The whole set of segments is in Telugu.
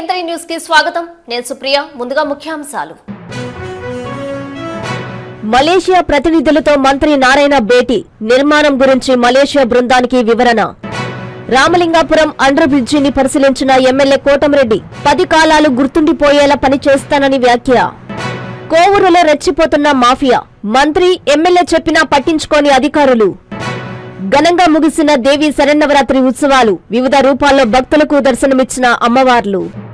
ఎంతరీ న్యూస్కి స్వాగతం. నేను సుప్రియ ముందుగా ముఖ్యాంశాలు. మలేషియా ప్రతినిధులతో మంత్రి నారాయణ భేటీ. నిర్మాణం గురించి మలేషియా బృందానికి వివరణ. రామలింగాపురం అండర్ బ్రిడ్జిని పరిశీలించిన ఎమ్మెల్యే కోటమిరెడ్డి పది కాలాలు గుర్తుండిపోయేలా పనిచేస్తానని వ్యాఖ్య. కోవూరులో రెచ్చిపోతున్న మాఫియా. మంత్రి ఎమ్మెల్యే చెప్పినా పట్టించుకోని అధికారులు. ఘనంగా ముగిసిన దేవి శరన్నవరాత్రి ఉత్సవాలు. వివిధ రూపాల్లో భక్తులకు దర్శనమిచ్చిన అమ్మవార్లు.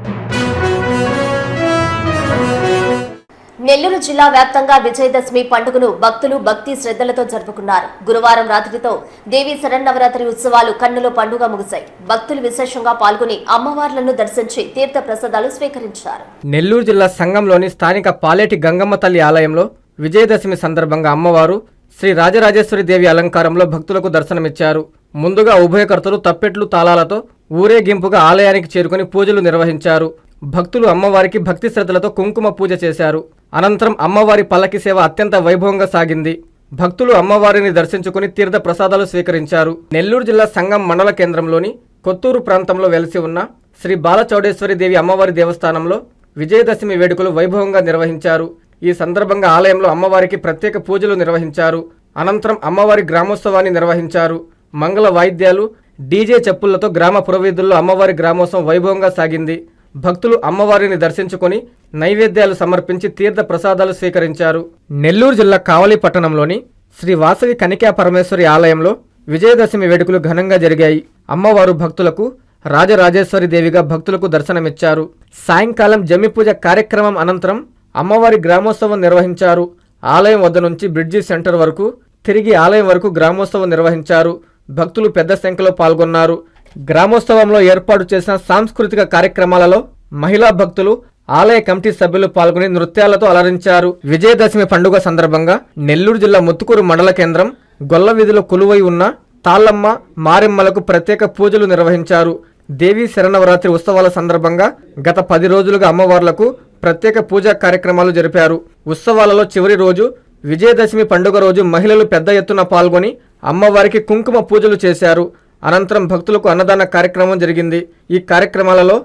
నెల్లూరు జిల్లా వ్యాప్తంగా విజయదశమి పండుగను భక్తులు భక్తి శ్రద్ధలతో జరుపుకున్నారు. గురువారం రాత్రితో దేవి శరన్నవరాత్రి ఉత్సవాలు కన్నులో పండుగ ముగిశాయి. భక్తులు విశేషంగా పాల్గొని అమ్మవార్లను దర్శించి తీర్థ ప్రసాదాలు స్వీకరించారు. నెల్లూరు జిల్లా సంఘంలోని స్థానిక పాలేటి గంగమ్మ తల్లి ఆలయంలో విజయదశమి సందర్భంగా అమ్మవారు శ్రీ రాజరాజేశ్వరి దేవి అలంకారంలో భక్తులకు దర్శనమిచ్చారు. ముందుగా ఉభయకర్తలు తప్పెట్లు తాళాలతో ఊరేగింపుగా ఆలయానికి చేరుకుని పూజలు నిర్వహించారు. భక్తులు అమ్మవారికి భక్తి శ్రద్ధలతో కుంకుమ పూజ చేశారు. అనంతరం అమ్మవారి పల్లకి సేవ అత్యంత వైభవంగా సాగింది. భక్తులు అమ్మవారిని దర్శించుకుని తీర్థ ప్రసాదాలు స్వీకరించారు. నెల్లూరు జిల్లా సంఘం మండల కేంద్రంలోని కొత్తూరు ప్రాంతంలో వెలసి ఉన్న శ్రీ బాలచౌడేశ్వరి దేవి అమ్మవారి దేవస్థానంలో విజయదశమి వేడుకలు వైభవంగా నిర్వహించారు. ఈ సందర్భంగా ఆలయంలో అమ్మవారికి ప్రత్యేక పూజలు నిర్వహించారు. అనంతరం అమ్మవారి గ్రామోత్సవాన్ని నిర్వహించారు. మంగళ వాయిద్యాలు డీజే చెప్పులతో గ్రామ పురవీధుల్లో అమ్మవారి గ్రామోత్సవం వైభవంగా సాగింది. భక్తులు అమ్మవారిని దర్శించుకొని నైవేద్యాలు సమర్పించి తీర్థ ప్రసాదాలు స్వీకరించారు. నెల్లూరు జిల్లా కావలి పట్టణంలోని శ్రీ వాసవి కనికా పరమేశ్వరి ఆలయంలో విజయదశమి వేడుకలు ఘనంగా జరిగాయి. అమ్మవారు భక్తులకు రాజరాజేశ్వరి దేవిగా భక్తులకు దర్శనమిచ్చారు. సాయంకాలం జమిపూజ పూజ కార్యక్రమం అనంతరం అమ్మవారి గ్రామోత్సవం నిర్వహించారు. ఆలయం వద్ద నుంచి బ్రిడ్జి సెంటర్ వరకు తిరిగి ఆలయం వరకు గ్రామోత్సవం నిర్వహించారు. భక్తులు పెద్ద సంఖ్యలో పాల్గొన్నారు. గ్రామోత్సవంలో ఏర్పాటు చేసిన సాంస్కృతిక కార్యక్రమాలలో మహిళా భక్తులు ఆలయ కమిటీ సభ్యులు పాల్గొని నృత్యాలతో అలరించారు. విజయదశమి పండుగ సందర్భంగా నెల్లూరు జిల్లా ముత్తుకూరు మండల కేంద్రం గొల్ల వీధిలో కొలువై ఉన్న తాళ్ళమ్మ మారెమ్మలకు ప్రత్యేక పూజలు నిర్వహించారు. దేవీ శరణవరాత్రి ఉత్సవాల సందర్భంగా గత పది రోజులుగా అమ్మవార్లకు ప్రత్యేక పూజా కార్యక్రమాలు జరిపారు. ఉత్సవాలలో చివరి రోజు విజయదశమి పండుగ రోజు మహిళలు పెద్ద ఎత్తున పాల్గొని అమ్మవారికి కుంకుమ పూజలు చేశారు. అనంతరం భక్తులకు అన్నదాన కార్యక్రమం జరిగింది. ఈ కార్యక్రమాలలో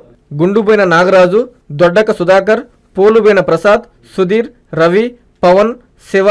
గుండుబోయిన నాగరాజు దొడ్డక సుధాకర్ పోలుబోయిన ప్రసాద్ సుధీర్ రవి పవన్ శివ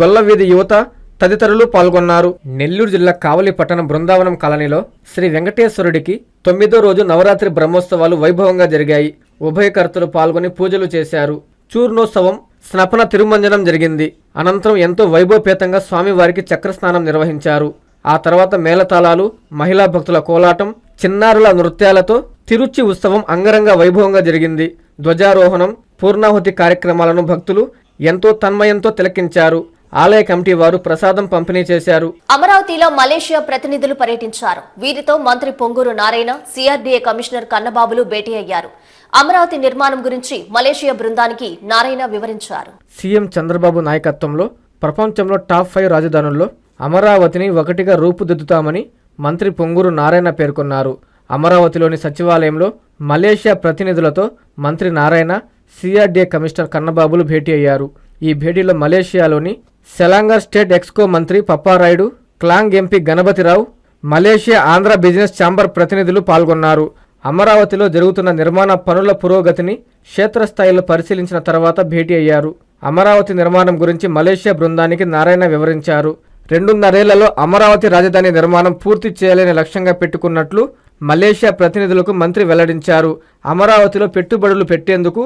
గొల్లవీధి యువత తదితరులు పాల్గొన్నారు. నెల్లూరు జిల్లా కావలి పట్టణ బృందావనం కాలనీలో శ్రీ వెంకటేశ్వరుడికి తొమ్మిదో రోజు నవరాత్రి బ్రహ్మోత్సవాలు వైభవంగా జరిగాయి. ఉభయకర్తలు పాల్గొని పూజలు చేశారు. చూర్ణోత్సవం స్నపన తిరుమంజనం జరిగింది. అనంతరం ఎంతో వైభవపేతంగా స్వామివారికి చక్రస్నానం నిర్వహించారు. ఆ తర్వాత మేళతాళాలు మహిళా భక్తుల కోలాటం చిన్నారుల నృత్యాలతో తిరుచి ఉత్సవం అంగరంగ వైభవంగా జరిగింది. ధ్వజారోహణం పూర్ణాహుతి కార్యక్రమాలను భక్తులు ఎంతో తన్మయంతో తిలకించారు. ఆలయ కమిటీ వారు ప్రసాదం పంపిణీ చేశారు. అమరావతిలో మలేషియా ప్రతినిధులు పర్యటించారు. వీరితో మంత్రి పొంగూరు నారాయణ సిఆర్డీఏ కమిషనర్ కన్నబాబులు భేటీ అయ్యారు. అమరావతి నిర్మాణం గురించి మలేషియా బృందానికి నారాయణ వివరించారు. సీఎం చంద్రబాబు నాయకత్వంలో ప్రపంచంలో టాప్ ఫైవ్ రాజధానుల్లో అమరావతిని ఒకటిగా రూపుదిద్దుతామని మంత్రి పొంగూరు నారాయణ పేర్కొన్నారు. అమరావతిలోని సచివాలయంలో మలేషియా ప్రతినిధులతో మంత్రి నారాయణ సిఆర్డీఏ కమిషనర్ కన్నబాబులు భేటీ అయ్యారు. ఈ భేటీలో మలేషియాలోని సెలాంగర్ స్టేట్ ఎక్స్కో మంత్రి Papparayudu Klang MP Ganapathirao Malaysia Andhra business chamber ప్రతినిధులు పాల్గొన్నారు. అమరావతిలో జరుగుతున్న నిర్మాణ పనుల పురోగతిని క్షేత్రస్థాయిలో పరిశీలించిన తర్వాత భేటీ అయ్యారు. అమరావతి నిర్మాణం గురించి మలేషియా బృందానికి నారాయణ వివరించారు. రెండున్నరేళ్ళలో అమరావతి రాజధాని నిర్మాణం పూర్తి చేయాలని లక్ష్యంగా పెట్టుకున్నట్లు మలేషియా ప్రతినిధులకు మంత్రి వెల్లడించారు. అమరావతిలో పెట్టుబడులు పెట్టేందుకు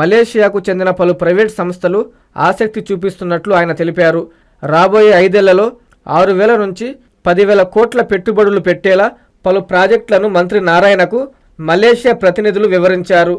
మలేషియాకు చెందిన పలు ప్రైవేట్ సంస్థలు ఆసక్తి చూపిస్తున్నట్లు ఆయన తెలిపారు. రాబోయే ఐదేళ్ళలో ఆరు వేల నుంచి పదివేల కోట్ల పెట్టుబడులు పెట్టేలా పలు ప్రాజెక్టులను మంత్రి నారాయణకు మలేషియా ప్రతినిధులు వివరించారు.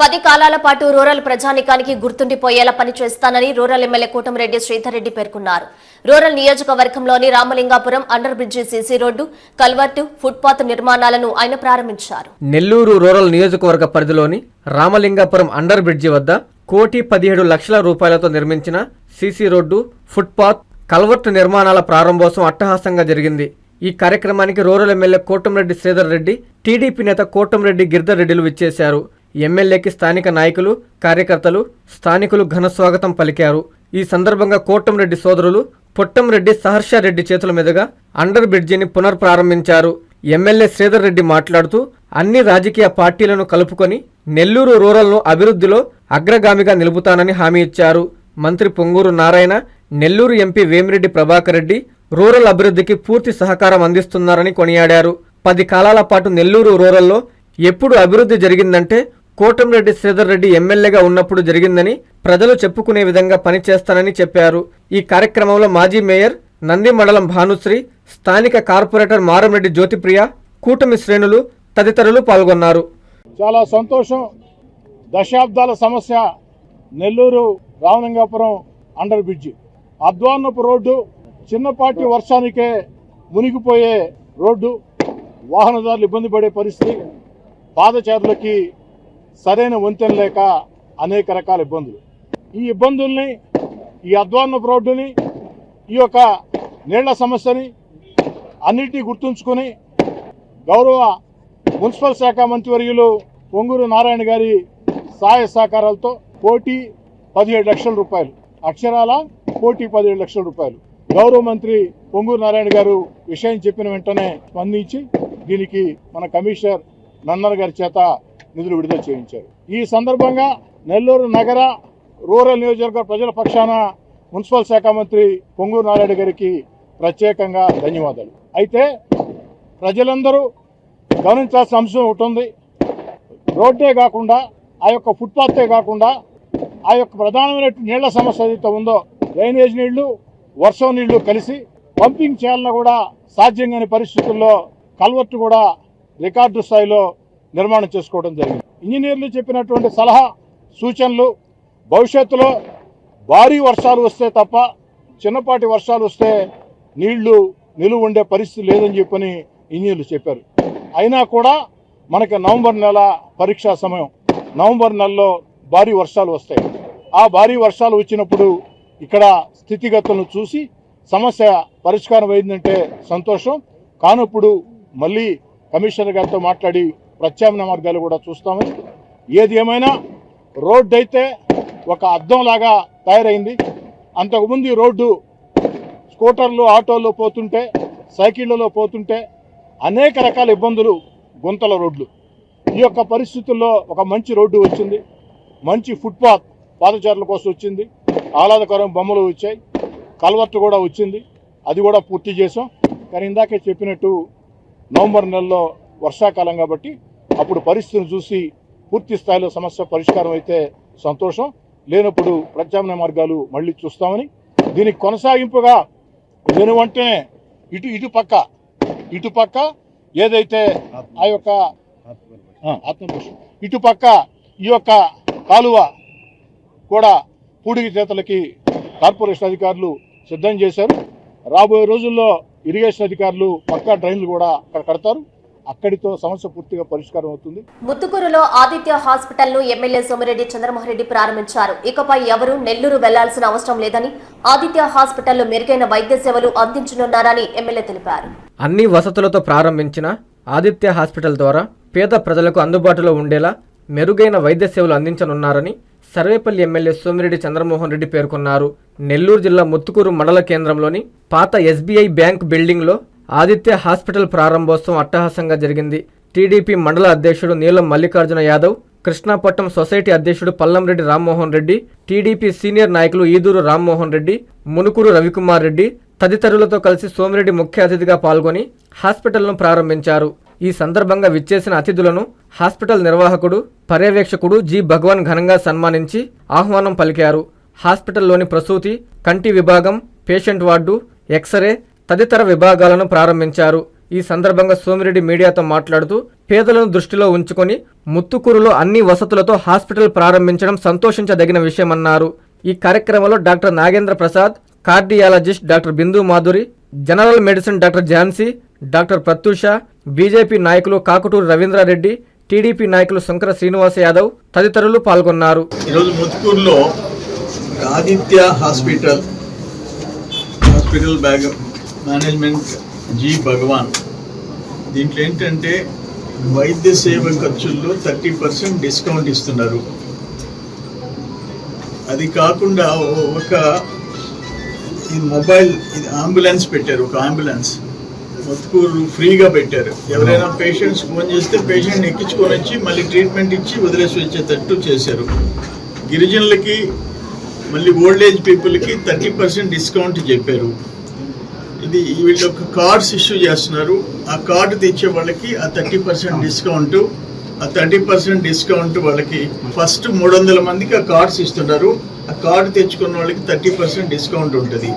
పది కాలాల పాటు రూరల్ ప్రజానికానికి గుర్తుండిపోయేలా పనిచేస్తానని రూరల్ ఎమ్మెల్యే కోటమిరెడ్డి శ్రీధర్ రెడ్డి పేర్కొన్నారు. రూరల్ నియోజకవర్గంలోని Ramalingapuram under bridge CC road culvert footpath నిర్మాణాలను ఆయన ప్రారంభించారు. నెల్లూరు రూరల్ నియోజకవర్గ పరిధిలోని రామలింగాపురం అండర్ బ్రిడ్జి వద్ద కోటి పదిహేడు లక్షల రూపాయలతో నిర్మించిన సీసీ రోడ్డు ఫుట్పాత్ కల్వర్టు నిర్మాణాల ప్రారంభోత్సవం అట్టహాసంగా జరిగింది. ఈ కార్యక్రమానికి rural MLA Kotamreddy Sridhar Reddy TDP నేత కోటంరెడ్డి గిరిధర్ రెడ్డిలు విచ్చేశారు. ఎమ్మెల్యేకి స్థానిక నాయకులు కార్యకర్తలు స్థానికులు ఘన స్వాగతం పలికారు. ఈ సందర్భంగా కోటంరెడ్డి సోదరులు పొట్టంరెడ్డి సహర్షారెడ్డి చేతుల మీదుగా అండర్ బ్రిడ్జిని పునర్ప్రారంభించారు. ఎమ్మెల్యే శ్రీధర్ రెడ్డి మాట్లాడుతూ అన్ని రాజకీయ పార్టీలను కలుపుకొని నెల్లూరు రూరల్ను అభివృద్ధిలో అగ్రగామిగా నిలుపుతానని హామీ ఇచ్చారు. మంత్రి పొంగూరు నారాయణ నెల్లూరు ఎంపీ వేమిరెడ్డి ప్రభాకర్ రెడ్డి రూరల్ అభివృద్ధికి పూర్తి సహకారం అందిస్తున్నారని కొనియాడారు. పది కాలాల పాటు నెల్లూరు రూరల్లో ఎప్పుడు అభివృద్ధి జరిగిందంటే కోటంరెడ్డి శ్రీధర్ రెడ్డి ఎమ్మెల్యేగా ఉన్నప్పుడు జరిగిందని ప్రజలు చెప్పుకునే విధంగా పనిచేస్తానని చెప్పారు. ఈ కార్యక్రమంలో మాజీ మేయర్ నంది మండలం భానుశ్రీ స్థానిక కార్పొరేటర్ మారంరెడ్డి జ్యోతిప్రియ కూటమి శ్రేణులు తదితరులు పాల్గొన్నారు. చాలా సంతోషం. దశాబ్దాల సమస్య నెల్లూరు రావణంగాపురం అండర్ బ్రిడ్జి. అద్వాన్నపు రోడ్డు చిన్నపాటి వర్షానికే మునిగిపోయే రోడ్డు. వాహనదారులు ఇబ్బంది పడే పరిస్థితి. పాదచారులకి సరైన వంతెన లేక అనేక రకాల ఇబ్బందులు. ఈ ఇబ్బందుల్ని ఈ అద్వాన్నపు రోడ్డుని ఈ యొక్క నీళ్ళ సమస్యని అన్నిటినీ గుర్తుంచుకొని గౌరవ మున్సిపల్ శాఖ మంత్రివర్యులు పొంగూరు నారాయణ గారి సహాయ సహకారాలతో కోటి పదిహేడు లక్షల రూపాయలు అక్షరాల కోటి పదిహేడు లక్షల రూపాయలు. గౌరవ మంత్రి పొంగూరు నారాయణ గారు విషయం చెప్పిన వెంటనే స్పందించి దీనికి మన కమిషనర్ నన్నర్ గారి చేత నిధులు విడుదల చేయించారు. ఈ సందర్భంగా నెల్లూరు నగర రూరల్ నియోజకవర్గ ప్రజల పక్షాన మున్సిపల్ శాఖ మంత్రి పొంగూరు నారాయణ గారికి ప్రత్యేకంగా ధన్యవాదాలు. అయితే ప్రజలందరూ గమనించాల్సిన అంశం ఒకటి ఉంది. రోడ్డే కాకుండా ఆ యొక్క ఫుట్పాతే కాకుండా ఆ యొక్క ప్రధానమైన నీళ్ళ సమస్య ఏదైతే ఉందో డ్రైనేజ్ నీళ్ళు వర్షం నీళ్ళు కలిసి పంపింగ్ చేయాలన్నా కూడా సాధ్యం కాని పరిస్థితుల్లో కల్వర్టు కూడా రికార్డు స్థాయిలో నిర్మాణం చేసుకోవడం జరిగింది. ఇంజనీర్లు చెప్పినటువంటి సలహా సూచనలు భవిష్యత్తులో భారీ వర్షాలు వస్తే తప్ప చిన్నపాటి వర్షాలు వస్తే నీళ్ళు నిలువ ఉండే పరిస్థితి లేదని చెప్పని ఇంజనీర్లు చెప్పారు. అయినా కూడా మనకి నవంబర్ నెల పరీక్షా సమయం. నవంబర్ నెలలో భారీ వర్షాలు వస్తాయి. ఆ భారీ వర్షాలు వచ్చినప్పుడు ఇక్కడ స్థితిగతులను చూసి సమస్య పరిష్కారం అయిందంటే సంతోషం. కానప్పుడు మళ్ళీ కమిషనర్ గారితో మాట్లాడి ప్రత్యామ్నాయ మార్గాలు కూడా చూస్తాము. ఏది ఏమైనా రోడ్డు అయితే ఒక అద్దంలాగా తయారైంది. అంతకుముందు ఈ రోడ్డు స్కూటర్లు ఆటోల్లో పోతుంటే సైకిళ్ళలో పోతుంటే అనేక రకాల ఇబ్బందులు గుంతల రోడ్లు. ఈ యొక్క పరిస్థితుల్లో ఒక మంచి రోడ్డు వచ్చింది. మంచి ఫుట్పాత్ పాదచారుల కోసం వచ్చింది. ఆహ్లాదకరం బొమ్మలు వచ్చాయి. కల్వర్ట్ కూడా వచ్చింది. అది కూడా పూర్తి చేసాం కానీ ఇందాకే చెప్పినట్టు నవంబర్ నెలలో వర్షాకాలం కాబట్టి అప్పుడు పరిస్థితిని చూసి పూర్తి స్థాయిలో సమస్య పరిష్కారం అయితే సంతోషం. లేనప్పుడు ప్రత్యామ్నాయ మార్గాలు మళ్ళీ చూస్తామని. దీనికి కొనసాగింపుగా నేను వెంటనే ఇటు ఇటు పక్క ఇటు పక్క ఏదైతే ఆ యొక్క ఆ, ఇటు పక్క ఈ యొక్క కాలువ కూడా పూడికి చేతలకి కార్పొరేషన్ అధికారులు సిద్ధం చేశారు. రాబోయే రోజుల్లో ఇరిగేషన్ అధికారులు పక్కా డ్రైన్లు కూడా అక్కడ కడతారు. అక్కడితో సమస్య పూర్తిగా పరిష్కారం అవుతుంది. ముత్తుకూరులో ఆదిత్య హాస్పిటల్ను ఎమ్మెల్యే సోమిరెడ్డి చంద్రమోహన్ రెడ్డి ప్రారంభించారు. ఇకపై ఎవరూ నెల్లూరు వెళ్ళాల్సిన అవసరం లేదని ఆదిత్య హాస్పిటల్లో మెరుగైన వైద్య సేవలు అందించనున్నారని ఎమ్మెల్యే తెలిపారు. అన్ని వసతులతో ప్రారంభించిన ఆదిత్య హాస్పిటల్ ద్వారా పేద ప్రజలకు అందుబాటులో ఉండేలా మెరుగైన వైద్య సేవలు అందించనున్నారని సర్వేపల్లి ఎమ్మెల్యే సోమిరెడ్డి చంద్రమోహన్ రెడ్డి పేర్కొన్నారు. నెల్లూరు జిల్లా ముత్తుకూరు మండల కేంద్రంలోని పాత ఎస్బీఐ బ్యాంక్ బిల్డింగ్లో ఆదిత్య హాస్పిటల్ ప్రారంభోత్సవం అట్టహాసంగా జరిగింది. టీడీపీ మండల అధ్యక్షుడు నీలం మల్లికార్జున యాదవ్ కృష్ణాపట్నం సొసైటీ అధ్యక్షుడు పల్లంరెడ్డి రామ్మోహన్ రెడ్డి టీడీపీ సీనియర్ నాయకులు ఈదూరు రామ్మోహన్ రెడ్డి మునుకూరు రవికుమార్ రెడ్డి తదితరులతో కలిసి సోమిరెడ్డి ముఖ్య అతిథిగా పాల్గొని హాస్పిటల్ను ప్రారంభించారు. ఈ సందర్భంగా విచ్చేసిన అతిథులను హాస్పిటల్ నిర్వాహకుడు పర్యవేక్షకుడు జి భగవాన్ ఘనంగా సన్మానించి ఆహ్వానం పలికారు. హాస్పిటల్లోని ప్రసూతి కంటి విభాగం పేషెంట్ వార్డు ఎక్స్రే తదితర విభాగాలను ప్రారంభించారు. ఈ సందర్భంగా సోమిరెడ్డి మీడియాతో మాట్లాడుతూ పేదలను దృష్టిలో ఉంచుకొని ముత్తుకూరులో అన్ని వసతులతో హాస్పిటల్ ప్రారంభించడం సంతోషించదగిన విషయమన్నారు. ఈ కార్యక్రమంలో doctor Nagendra Prasad cardiologist doctor Bindu Madhuri general medicine doctor Jhansi doctor Pratyusha BJP నాయకులు కాకుటూరు రవీంద్రారెడ్డి టీడీపీ నాయకులు శంకర శ్రీనివాస్ యాదవ్ తదితరులు పాల్గొన్నారు. ఈరోజు ముత్తుకూరులో Aditya hospital hospital bag management G Bhagavan దీంట్లో ఏంటంటే వైద్య సేవ ఖర్చుల్లో థర్టీ పర్సెంట్ డిస్కౌంట్ ఇస్తున్నారు. అది కాకుండా ఒక ఇది మొబైల్ ఇది అంబులెన్స్ పెట్టారు ఒక అంబులెన్స్. మొత్తుకూరు ఫ్రీగా పెట్టారు. ఎవరైనా పేషెంట్స్ ఫోన్ చేస్తే పేషెంట్ ఎక్కించుకొని వచ్చి మళ్ళీ ట్రీట్మెంట్ ఇచ్చి వదిలేసి వచ్చేటట్టు చేశారు. గిరిజనులకి మళ్ళీ ఓల్డ్ ఏజ్ పీపుల్కి థర్టీ పర్సెంట్ డిస్కౌంట్ చెప్పారు. ఇది వీళ్ళు ఒక కార్డ్స్ ఇష్యూ చేస్తున్నారు. ఆ కార్డు తెచ్చే వాళ్ళకి ఆ థర్టీ పర్సెంట్ డిస్కౌంట్ ఆ థర్టీ పర్సెంట్ డిస్కౌంట్ వాళ్ళకి ఫస్ట్ మూడు వందల మందికి ఆ కార్డ్స్ ఇస్తున్నారు. ఆ కార్డు తెచ్చుకున్న వాళ్ళకి థర్టీ పర్సెంట్ డిస్కౌంట్ ఉంటుంది.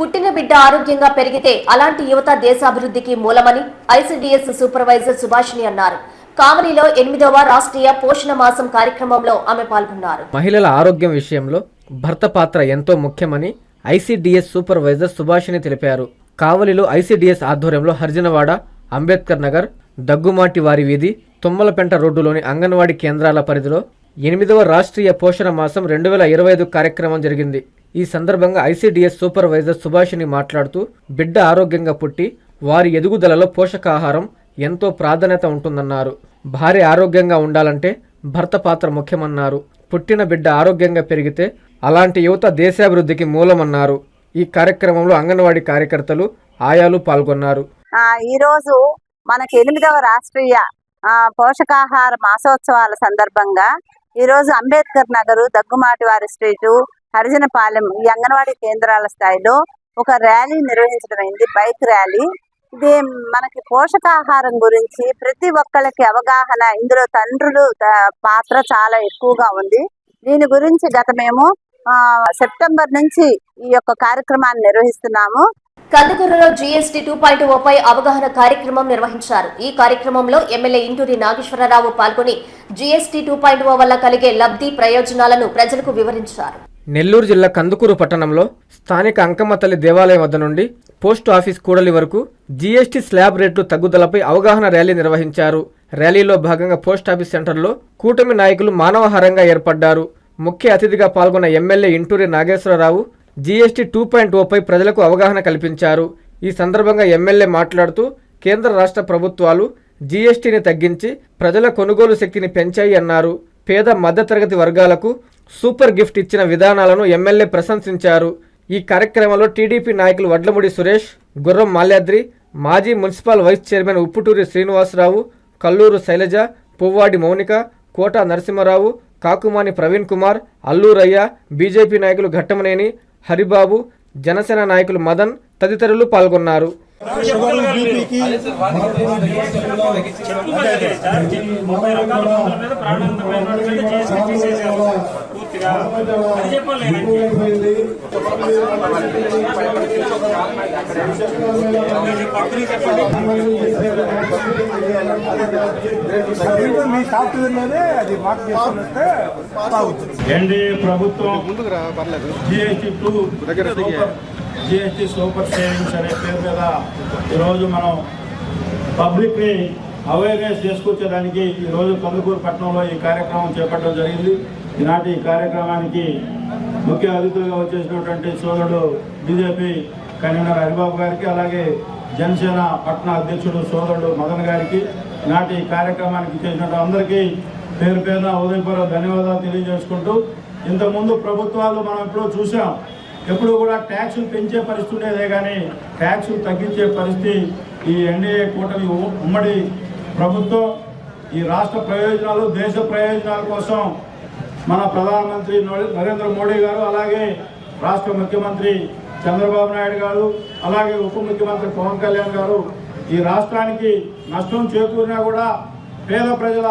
పుట్టిన బిడ్డ ఆరోగ్యంగా పెరిగితే అలాంటి యువత దేశాభివృద్ధికి మూలమని ఐసీడీఎస్ సూపర్వైజర్ సుభాషిణి అన్నారు. కావలిలో ఎనిమిదవ రాష్ట్రీయ పోషణ మాసం కార్యక్రమంలో ఆమె పాల్గొన్నారు. మహిళల ఆరోగ్యం విషయంలో భర్త పాత్ర ఎంతో ముఖ్యమని ఐసీడీఎస్ సూపర్వైజర్ సుభాషిని తెలిపారు. కావలిలో ఐసీడీఎస్ ఆధ్వర్యంలో హర్జనవాడ అంబేద్కర్ నగర్ దగ్గుమాటి వారి వీధి తుమ్మలపెంట రోడ్డులోని అంగన్వాడీ కేంద్రాల పరిధిలో ఎనిమిదవ రాష్ట్రీయ పోషణ మాసం రెండు వేల ఇరవై ఐదు కార్యక్రమం జరిగింది. ఈ సందర్భంగా ఐసీడీఎస్ సూపర్వైజర్ సుభాషిని మాట్లాడుతూ బిడ్డ ఆరోగ్యంగా పుట్టి వారి ఎదుగుదలలో పోషకాహారం ఎంతో ప్రాధాన్యత ఉంటుందన్నారు. భార్య ఆరోగ్యంగా ఉండాలంటే భర్త పాత్ర ముఖ్యమన్నారు. పుట్టిన బిడ్డ ఆరోగ్యంగా పెరిగితే అలాంటి యువత దేశాభివృద్ధికి మూలమన్నారు. ఈ కార్యక్రమంలో అంగన్వాడీ కార్యకర్తలు ఆయాలు పాల్గొన్నారు. ఆ ఈరోజు మనకి ఎనిమిదవ రాష్ట్రీయ ఆ, పోషకాహార మాసోత్సవాల సందర్భంగా ఈరోజు అంబేద్కర్ నగరు దగ్గుమాటి వారి స్ట్రీటు హరిజనపాలెం ఈ అంగన్వాడీ కేంద్రాల స్థాయిలో ఒక ర్యాలీ నిర్వహించడం అయింది బైక్ ర్యాలీ. ఇది మనకి పోషకాహారం గురించి ప్రతి ఒక్కళ్ళకి అవగాహన ఇందులో తండ్రులు పాత్ర చాలా ఎక్కువగా ఉంది. దీని గురించి గత మేము సెప్టెంబర్ నుంచి ఈ యొక్క కార్యక్రమాన్ని నిర్వహిస్తున్నాము. కందుకూరులో జీఎస్టీ టూ పాయింట్ ఓపై అవగాహన కార్యక్రమం నిర్వహించారు. ఈ కార్యక్రమంలో ఎమ్మెల్యే ఇంటూరి నాగేశ్వరరావు పాల్గొని జీఎస్టీ టూ పాయింట్ ఓ వల్ల కలిగే లబ్ధి ప్రయోజనాలను ప్రజలకు వివరించారు. నెల్లూరు జిల్లా కందుకూరు పట్టణంలో స్థానిక అంకమ్మ తల్లి దేవాలయం వద్ద నుండి పోస్ట్ ఆఫీస్ కూడలి వరకు జీఎస్టీ స్లాబ్ రేట్లు తగ్గుదలపై అవగాహన ర్యాలీ నిర్వహించారు. ర్యాలీలో భాగంగా పోస్ట్ ఆఫీస్ సెంటర్లో కూటమి నాయకులు మానవహారంగా ఏర్పడ్డారు. ముఖ్య అతిథిగా పాల్గొన్న MLA Inturi Nageswararao GST two point ఓపై ప్రజలకు అవగాహన కల్పించారు. ఈ సందర్భంగా ఎమ్మెల్యే మాట్లాడుతూ కేంద్ర రాష్ట్ర ప్రభుత్వాలు జీఎస్టీని తగ్గించి ప్రజల కొనుగోలు శక్తిని పెంచాయి అన్నారు. పేద మధ్యతరగతి వర్గాలకు సూపర్ గిఫ్ట్ ఇచ్చిన విధానాలను ఎమ్మెల్యే ప్రశంసించారు. ఈ కార్యక్రమంలో టీడీపీ నాయకులు వడ్లముడి సురేష్ గుర్రం మాల్యాద్రి మాజీ municipal vice chairman Upputuri Srinivasarao Kalluru Sailaja Puvvadi Mounika Kota Narasimharao Kakumani Praveen Kumar Allurayya BJP నాయకులు ఘట్టమనేని హరిబాబు జనసేన నాయకులు మదన్ తదితరులు పాల్గొన్నారు. మీద ప్రాణాంతకమైన అది ఎన్డీఏ ప్రభుత్వం GST two GST super savings అనే పేరు మీద ఈరోజు మనం పబ్లిక్ని అవేర్నెస్ చేసుకొచ్చేదానికి ఈరోజు కందుకూరు పట్టణంలో ఈ కార్యక్రమం చేపట్టడం జరిగింది. ఈనాటి కార్యక్రమానికి ముఖ్య అతిథులుగా వచ్చేసినటువంటి సోదరుడు బీజేపీ కన్వీనర్ హరిబాబు గారికి అలాగే జనసేన పట్టణ అధ్యక్షుడు సోదరుడు మదన్ గారికి ఈనాటి కార్యక్రమానికి చేసినట్టు అందరికీ పేరు పేరున ఉదయపూర్వ ధన్యవాదాలు తెలియజేసుకుంటూ ఇంతకుముందు ప్రభుత్వాలు మనం ఎప్పుడో చూసాం ఎప్పుడు కూడా ట్యాక్సులు పెంచే పరిస్థితి ఉండేదే కానీ ట్యాక్సులు తగ్గించే పరిస్థితి ఈ ఎన్డీఏ కూటమి ఉమ్మడి ప్రభుత్వం ఈ రాష్ట్ర ప్రయోజనాలు దేశ ప్రయోజనాల కోసం మన ప్రధానమంత్రి నరేంద్ర మోడీ గారు అలాగే రాష్ట్ర ముఖ్యమంత్రి చంద్రబాబు నాయుడు గారు అలాగే ఉప ముఖ్యమంత్రి పవన్ కళ్యాణ్ గారు. ఈ రాష్ట్రానికి నష్టం చేకూరినా కూడా పేద ప్రజల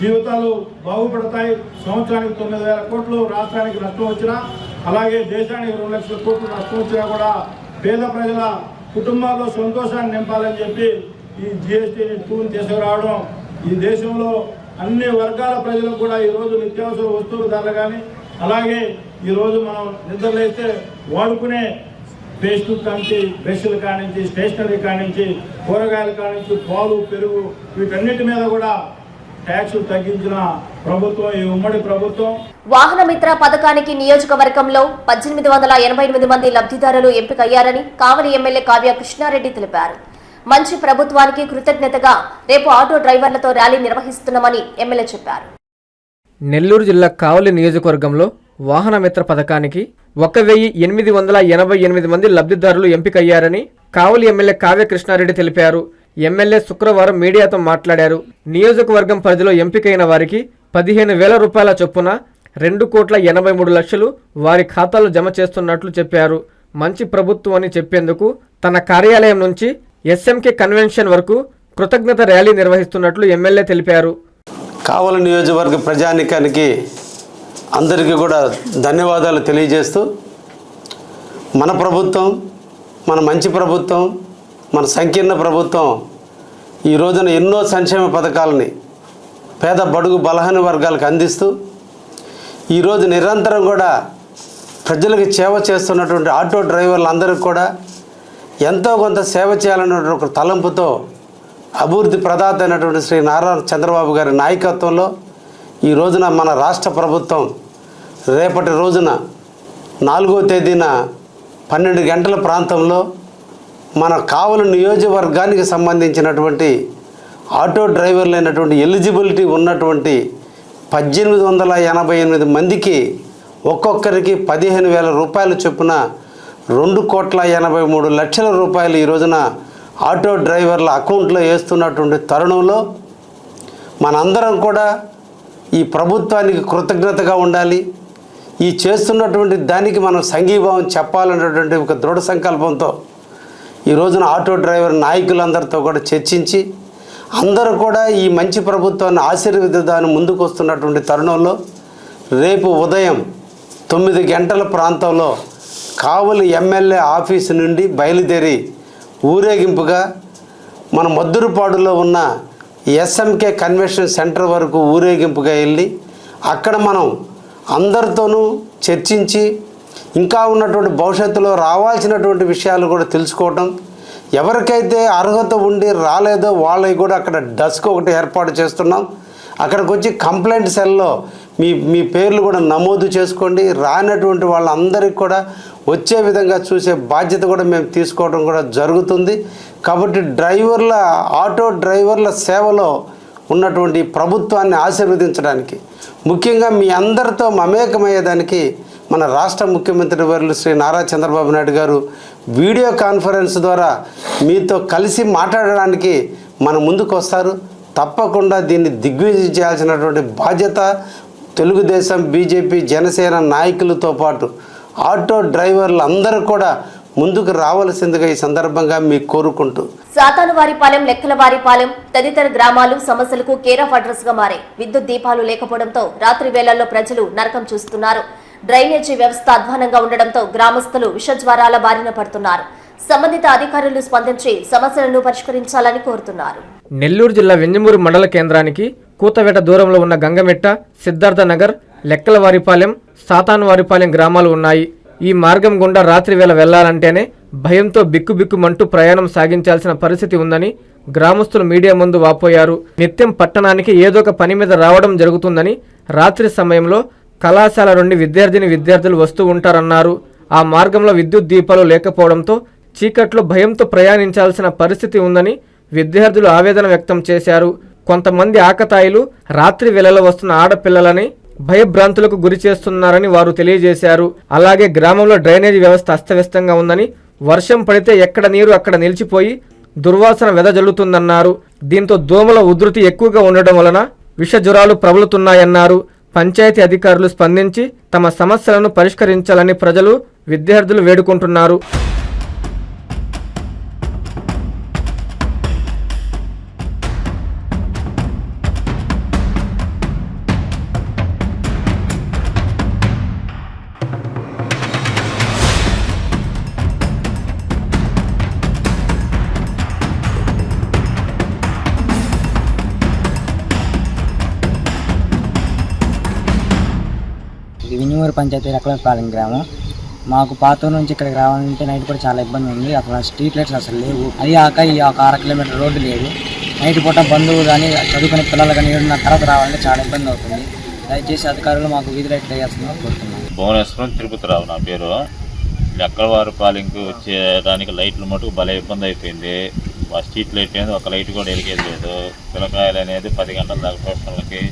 జీవితాలు బాగుపడతాయి. సంవత్సరానికి తొమ్మిది వేల కోట్లు రాష్ట్రానికి నష్టం వచ్చినా అలాగే దేశానికి రెండు లక్షల కోట్లు నష్టం వచ్చినా కూడా పేద ప్రజల కుటుంబాల్లో సంతోషాన్ని నింపాలని చెప్పి ఈ జిఎస్టీని టూని తీసుకురావడం ఈ దేశంలో అన్ని వర్గాల ప్రజలకు కూడా ఈరోజు నిత్యావసర వస్తువుల ధరలు కానీ అలాగే ఈరోజు మనం నిద్రలేస్తే వాడుకునే పేస్టు కానించి బ్రష్లు కానించి స్టేషనరీ కానించి కూరగాయల కానించి పాలు పెరుగు వీటన్నిటి మీద కూడా ట్యాక్సులు తగ్గించిన ప్రభుత్వం ఈ ఉమ్మడి ప్రభుత్వం. వాహన మిత్ర పథకానికి నియోజకవర్గంలో పద్దెనిమిది వందల ఎనభై ఎనిమిది మంది లబ్ధిదారులు ఎంపికయ్యారని కావలి ఎమ్మెల్యే కావ్య కృష్ణారెడ్డి తెలిపారు. మంచి ప్రభుత్వానికి కృతజ్ఞతగా రేపు ఆటో డ్రైవర్లతో ర్యాలీ నిర్వహిస్తున్నామని ఎమ్మెల్యే చెప్పారు. నెల్లూరు జిల్లా కావలి నియోజకవర్గంలో వాహన మిత్ర పథకానికి ఒక వెయ్యి ఎనిమిది వందల ఎనభై ఎనిమిది మంది లబ్ధిదారులు ఎంపికయ్యారని కావలి ఎమ్మెల్యే కావ్య కృష్ణారెడ్డి తెలిపారు. ఎమ్మెల్యే శుక్రవారం మీడియాతో మాట్లాడారు. నియోజకవర్గం పరిధిలో ఎంపికైన వారికి పదిహేను వేల రూపాయల చొప్పున రెండు కోట్ల ఎనభై మూడు లక్షలు వారి ఖాతాలో జమ చేస్తున్నట్లు చెప్పారు. మంచి ప్రభుత్వం అని చెప్పేందుకు తన కార్యాలయం నుంచి ఎస్ఎంకే కన్వెన్షన్ వరకు కృతజ్ఞత ర్యాలీ నిర్వహిస్తున్నట్లు ఎమ్మెల్యే తెలిపారు. కావలి నియోజకవర్గ ప్రజానికానికి అందరికీ కూడా ధన్యవాదాలు తెలియజేస్తూ మన ప్రభుత్వం మన మంచి ప్రభుత్వం మన సంకీర్ణ ప్రభుత్వం ఈ రోజున ఎన్నో సంక్షేమ పథకాలని పేద బడుగు బలహీన వర్గాలకు అందిస్తూ ఈరోజు నిరంతరం కూడా ప్రజలకు సేవ చేస్తున్నటువంటి ఆటో డ్రైవర్లందరికీ కూడా ఎంతో కొంత సేవ చేయాలన్నటువంటి ఒక తలంపుతో అభివృద్ధి ప్రదాత అయినటువంటి శ్రీ నారా చంద్రబాబు గారి నాయకత్వంలో ఈ రోజున మన రాష్ట్ర ప్రభుత్వం రేపటి రోజున నాలుగో తేదీన పన్నెండు గంటల ప్రాంతంలో మన కావలి నియోజకవర్గానికి సంబంధించినటువంటి ఆటో డ్రైవర్లు అయినటువంటి ఎలిజిబిలిటీ ఉన్నటువంటి పద్దెనిమిది వందల ఎనభై ఎనిమిది మందికి ఒక్కొక్కరికి పదిహేను వేల రూపాయల చొప్పున రెండు కోట్ల ఎనభై మూడు లక్షల రూపాయలు ఈ రోజున ఆటో డ్రైవర్ల అకౌంట్లో వేస్తున్నటువంటి తరుణంలో మనందరం కూడా ఈ ప్రభుత్వానికి కృతజ్ఞతగా ఉండాలి. ఈ చేస్తున్నటువంటి దానికి మనం సంఘీభావం చెప్పాలన్నటువంటి ఒక దృఢ సంకల్పంతో ఈ రోజున ఆటో డ్రైవర్ నాయకులందరితో కూడా చర్చించి అందరూ కూడా ఈ మంచి ప్రభుత్వాన్ని ఆశీర్వదిద్దాన్ని ముందుకు వస్తున్నటువంటి తరుణంలో రేపు ఉదయం తొమ్మిది గంటల ప్రాంతంలో కావలి ఎమ్మెల్యే ఆఫీసు నుండి బయలుదేరి ఊరేగింపుగా మన మద్దురుపాడులో ఉన్న ఎస్ఎంకే కన్వెన్షన్ సెంటర్ వరకు ఊరేగింపుగా వెళ్ళి అక్కడ మనం అందరితోనూ చర్చించి ఇంకా ఉన్నటువంటి భవిష్యత్తులో రావాల్సినటువంటి విషయాలు కూడా తెలుసుకోవటం. ఎవరికైతే అర్హత ఉండి రాలేదో వాళ్ళకి కూడా అక్కడ డస్క్ ఒకటి ఏర్పాటు చేస్తున్నాం. అక్కడికి వచ్చి కంప్లైంట్ సెల్లో మీ మీ పేర్లు కూడా నమోదు చేసుకోండి. రానటువంటి వాళ్ళందరికీ కూడా వచ్చే విధంగా చూసే బాధ్యత కూడా మేము తీసుకోవడం కూడా జరుగుతుంది. కాబట్టి డ్రైవర్ల ఆటో డ్రైవర్ల సేవలో ఉన్నటువంటి ప్రభుత్వాన్ని ఆశీర్వదించడానికి ముఖ్యంగా మీ అందరితో మమేకమయ్యేదానికి మన రాష్ట్ర ముఖ్యమంత్రి వర్యులు శ్రీ నారా చంద్రబాబు నాయుడు గారు వీడియో కాన్ఫరెన్స్ ద్వారా మీతో కలిసి మాట్లాడడానికి మన ముందుకు వస్తారు. తప్పకుండా దీన్ని దిగ్విజయం చేయాల్సినటువంటి బాధ్యత తెలుగుదేశం బీజేపీ జనసేన నాయకులతో పాటు ఆటో డ్రైవర్లు అందరూ కూడా ముందుకు రావాల్సిందిగా ఈ సందర్భంగా మీకు కోరుకుంటూ. సాతానువారిపాలెం లెక్కలవారిపాలెం తదితర గ్రామాలు సమస్యలకు కేర్ ఆఫ్ అడ్రస్గా మారాయి విద్యుత్ దీపాలు లేకపోవడంతో రాత్రి వేళల్లో ప్రజలు నరకం చూస్తున్నారు. డ్రైనేజీ వ్యవస్థ అధ్వానంగా ఉండడంతో గ్రామస్తులు విషజ్వరాల బారిన పడుతున్నారు. సంబంధిత అధికారులు స్పందించి సమస్యలను పరిష్కరించాలని కోరుతున్నారు. నెల్లూరు జిల్లా వెంజమూరు మండల కేంద్రానికి కూతవేట దూరంలో ఉన్న గంగమెట్ట సిద్ధార్థ నగర్ లెక్కలవారిపాలెం సాతానువారిపాలెం గ్రామాలు ఉన్నాయి. ఈ మార్గం గుండా రాత్రి వేళ వెళ్ళాలంటేనే భయంతో బిక్కుబిక్కుమంటూ ప్రయాణం సాగించాల్సిన పరిస్థితి ఉందని గ్రామస్తులు మీడియా ముందు వాపోయారు. నిత్యం పట్టణానికి ఏదో ఒక పని మీద రావడం జరుగుతుందని రాత్రి సమయంలో కళాశాల నుండి విద్యార్థిని విద్యార్థులు వస్తూ ఉంటారన్నారు. ఆ మార్గంలో విద్యుత్ దీపాలు లేకపోవడంతో చీకట్లో భయంతో ప్రయాణించాల్సిన పరిస్థితి ఉందని విద్యార్థులు ఆవేదన వ్యక్తం చేశారు. కొంతమంది ఆకతాయిలు రాత్రి వేళలో వస్తున్న ఆడపిల్లలని భయభ్రాంతులకు గురి చేస్తున్నారని వారు తెలియజేశారు. అలాగే గ్రామంలో డ్రైనేజీ వ్యవస్థ అస్తవ్యస్తంగా ఉందని వర్షం పడితే ఎక్కడ నీరు అక్కడ నిలిచిపోయి దుర్వాసన వెదజల్లుతుందన్నారు దీంతో దోమల ఉధృతి ఎక్కువగా ఉండడం వలన విష జ్వరాలు ప్రబలుతున్నాయన్నారు. పంచాయతీ అధికారులు స్పందించి తమ సమస్యలను పరిష్కరించాలని ప్రజలు విద్యార్థులు వేడుకుంటున్నారు. కొత్తమూరు పంచాయతీ రెక్కలపాలెం గ్రామం. మాకు పాతూరు నుంచి ఇక్కడికి రావాలంటే నైట్ కూడా చాలా ఇబ్బంది ఉంది. అక్కడ స్ట్రీట్ లైట్స్ అసలు లేవు. అది కాక ఈ ఒక అర కిలోమీటర్ రోడ్డు లేదు. నైట్ పూట బంధువులు కానీ చదువుకునే పిల్లలు కానీ ఏడున్నర తర్వాత రావాలంటే చాలా ఇబ్బంది అవుతుంది. దయచేసి అధికారులు మాకు వీధి లైట్లు వేయాల్సిందిగా కోరుతున్నాం. భువనేశ్వరం తిరుపతిరావు నా పేరు. ఎక్కడవారు పాలింగ్కి వచ్చేదానికి లైట్లు మటుకు భలే ఇబ్బంది అయిపోయింది. ఆ స్ట్రీట్ లైట్ అనేది ఒక లైట్ కూడా వెలిగేది లేదు. పిల్లకాయలు అనేది పది గంటల దాకా ట్యూషన్లకి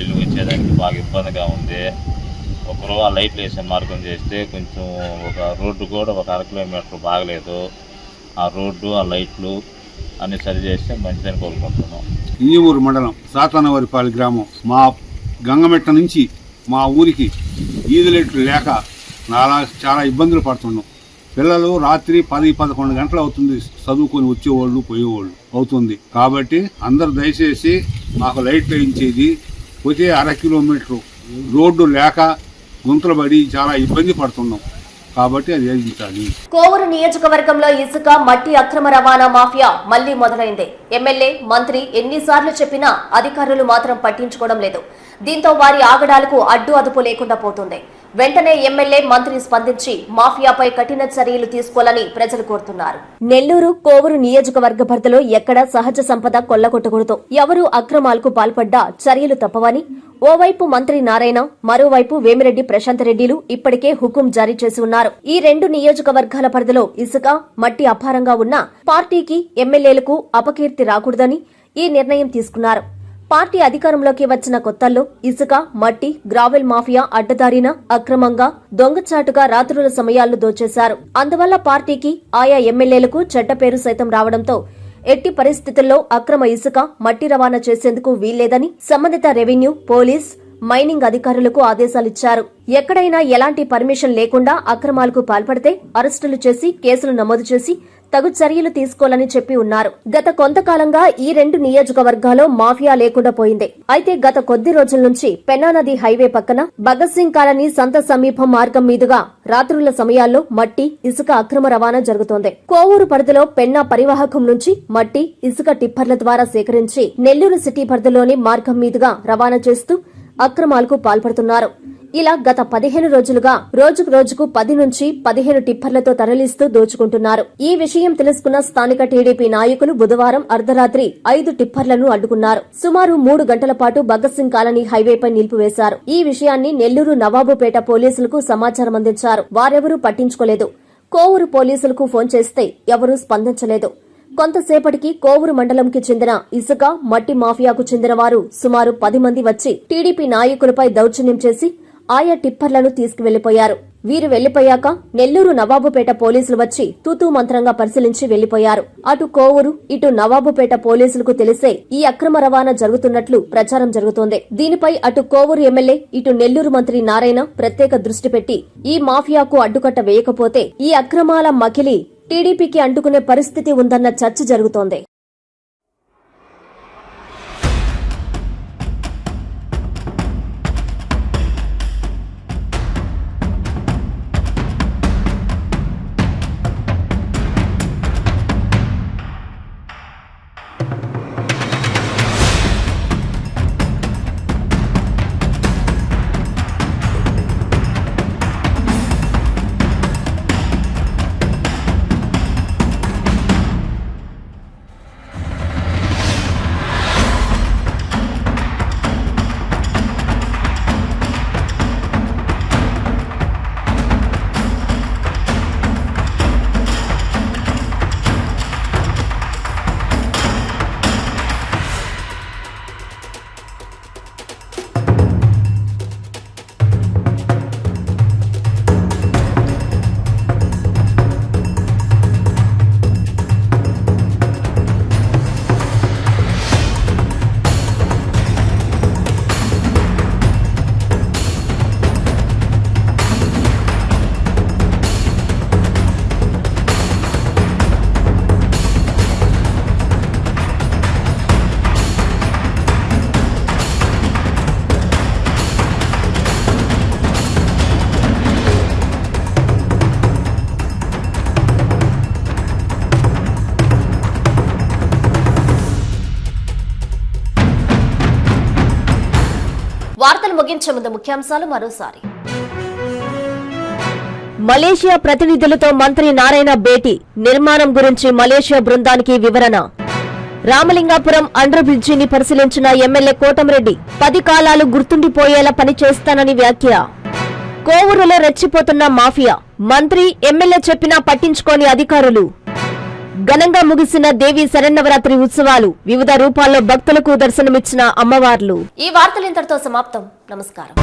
ఇల్లు వచ్చేదానికి బాగా ఇబ్బందిగా ఉంది. ఒకరు ఆ లైట్లు వేసే మార్గం చేస్తే కొంచెం ఒక రోడ్డు కూడా ఒక అర కిలోమీటర్ బాగలేదు. ఆ రోడ్డు ఆ లైట్లు అన్ని సరి చేస్తే మంచిదని కోరుకుంటున్నాం. ఇంజమూరు మండలం సాతానవారిపాలి గ్రామం. మా గంగమెట్ట నుంచి మా ఊరికి ఈదులెట్లు లేక నాలా చాలా ఇబ్బందులు పడుతున్నాం. పిల్లలు రాత్రి పది పదకొండు గంటలు అవుతుంది చదువుకొని వచ్చేవాళ్ళు పోయేవాళ్ళు అవుతుంది. కాబట్టి అందరు దయచేసి మాకు లైట్లు వేయించేది. పోతే అర కిలోమీటరు రోడ్డు లేక గుంతలు పడి చాలా ఇబ్బంది పడుతున్నాం కాబట్టి అది వేయించాలి కోవూరు నియోజకవర్గంలో ఇసుక మట్టి అక్రమ రవాణా మాఫియా మళ్ళీ మొదలైంది. ఎమ్మెల్యే మంత్రి ఎన్నిసార్లు చెప్పినా అధికారులు మాత్రం పట్టించుకోవడం లేదు. దీంతో వారి ఆగడాలకు అడ్డు అదుపు లేకుండా పోతుంది. వెంటనే ఎమ్మెల్యే మంత్రి స్పందించి మాఫియాపై కఠిన చర్యలు తీసుకోవాలని ప్రజలు కోరుతున్నారు. నెల్లూరు కోవూరు నియోజకవర్గ పరిధిలో ఎక్కడ సహజ సంపద కొల్లగొట్టకూడదు. ఎవరు అక్రమాలకు పాల్పడ్డా చర్యలు తప్పవని ఓవైపు మంత్రి నారాయణ మరోవైపు వేమిరెడ్డి ప్రశాంత్ రెడ్డిలు ఇప్పటికే హుకుం జారీ చేసి ఉన్నారు. ఈ రెండు నియోజకవర్గాల పరిధిలో ఇసుక మట్టి అపారంగా ఉన్న పార్టీకి ఎమ్మెల్యేలకు అపకీర్తి రాకూడదని ఈ నిర్ణయం తీసుకున్నారు. పార్టీ అధికారంలోకి వచ్చిన కొత్తల్లో ఇసుక మట్టి గ్రావెల్ మాఫియా అడ్డదారిన అక్రమంగా దొంగచాటుగా రాత్రుల సమయాల్లో దోచేశారు. అందువల్ల పార్టీకి ఆయా ఎమ్మెల్యేలకు చెడ్డ పేరు సైతం రావడంతో ఎట్టి పరిస్థితుల్లో అక్రమ ఇసుక మట్టి రవాణా చేసేందుకు వీల్లేదని సంబంధిత రెవెన్యూ పోలీస్ మైనింగ్ అధికారులకు ఆదేశాలిచ్చారు. ఎక్కడైనా ఎలాంటి పర్మిషన్ లేకుండా అక్రమాలకు పాల్పడితే అరెస్టులు చేసి కేసులు నమోదు చేసి తగు చర్యలు తీసుకోవాలని చెప్పి ఉన్నారు. గత కొంతకాలంగా ఈ రెండు నియోజకవర్గాల్లో మాఫియా లేకుండా పోయింది. అయితే గత కొద్ది రోజుల నుంచి పెన్నా నది హైవే పక్కన భగత్ సింగ్ కాలనీ సంత సమీపం మార్గం మీదుగా రాత్రుల సమయాల్లో మట్టి ఇసుక అక్రమ రవాణా జరుగుతోంది. కోవూరు పరిధిలో పెన్నా పరివాహకం నుంచి మట్టి ఇసుక టిప్పర్ల ద్వారా సేకరించి నెల్లూరు సిటీ పరిధిలోని మార్గం మీదుగా రవాణా చేస్తూ అక్రమాలకు పాల్పడుతున్నారు. ఇలా గత పదిహేను రోజులుగా రోజుకు రోజుకు పది నుంచి పదిహేను టిప్పర్లతో తరలిస్తూ దోచుకుంటున్నారు. ఈ విషయం తెలుసుకున్న స్థానిక టీడీపీ నాయకులు బుధవారం అర్ధరాత్రి ఐదు టిప్పర్లను అడ్డుకున్నారు. సుమారు మూడు గంటల పాటు భగత్ సింగ్ కాలనీ హైవేపై నిలిపివేశారు. ఈ విషయాన్ని నెల్లూరు నవాబుపేట పోలీసులకు సమాచారం అందించారు. వారెవరూ పట్టించుకోలేదు. కోవూరు పోలీసులకు ఫోన్ చేస్తే ఎవరూ స్పందించలేదు. కొంతసేపటికి కోవూరు మండలంకి చెందిన ఇసుక మట్టి మాఫియాకు చెందిన వారు సుమారు పది మంది వచ్చి టీడీపీ నాయకులపై దౌర్జన్యం చేసి ఆయా టిప్పర్లను తీసుకువెళ్ళిపోయారు వీరు వెళ్ళిపోయాక నెల్లూరు నవాబుపేట పోలీసులు వచ్చి తూతూ మంత్రంగా పరిశీలించి వెళ్ళిపోయారు అటు కోవూరు ఇటు నవాబుపేట పోలీసులకు తెలిసే ఈ అక్రమ రవాణా జరుగుతున్నట్లు ప్రచారం జరుగుతోంది. దీనిపై అటు కోవూరు ఎమ్మెల్యే ఇటు నెల్లూరు మంత్రి నారాయణ ప్రత్యేక దృష్టి పెట్టి ఈ మాఫియాకు అడ్డుకట్ట వేయకపోతే ఈ అక్రమాల మకిలి టీడీపీకి అంటుకునే పరిస్థితి ఉందన్న చర్చ జరుగుతోంది. వార్తలు ముగించే ముందు ముఖ్యాంశాలు మరోసారి. మలేషియా ప్రతినిధులతో మంత్రి నారాయణ భేటీ నిర్మాణం గురించి మలేషియా బృందానికి వివరణ. రామలింగాపురం అండర్ బ్రిడ్జిని పరిశీలించిన ఎమ్మెల్యే కోటంరెడ్డి పది కాలాలు గుర్తుండిపోయేలా పనిచేస్తానని వ్యాఖ్య. కోవూరులో రెచ్చిపోతున్న మాఫియా మంత్రి ఎమ్మెల్యే చెప్పినా పట్టించుకోని అధికారులు. ఘనంగా ముగిసిన దేవి శరన్నవరాత్రి ఉత్సవాలు వివిధ రూపాల్లో భక్తులకు దర్శనమిచ్చిన అమ్మవార్లు. ఈ వార్తలు ఇంతటితో సమాప్తం. నమస్కారం.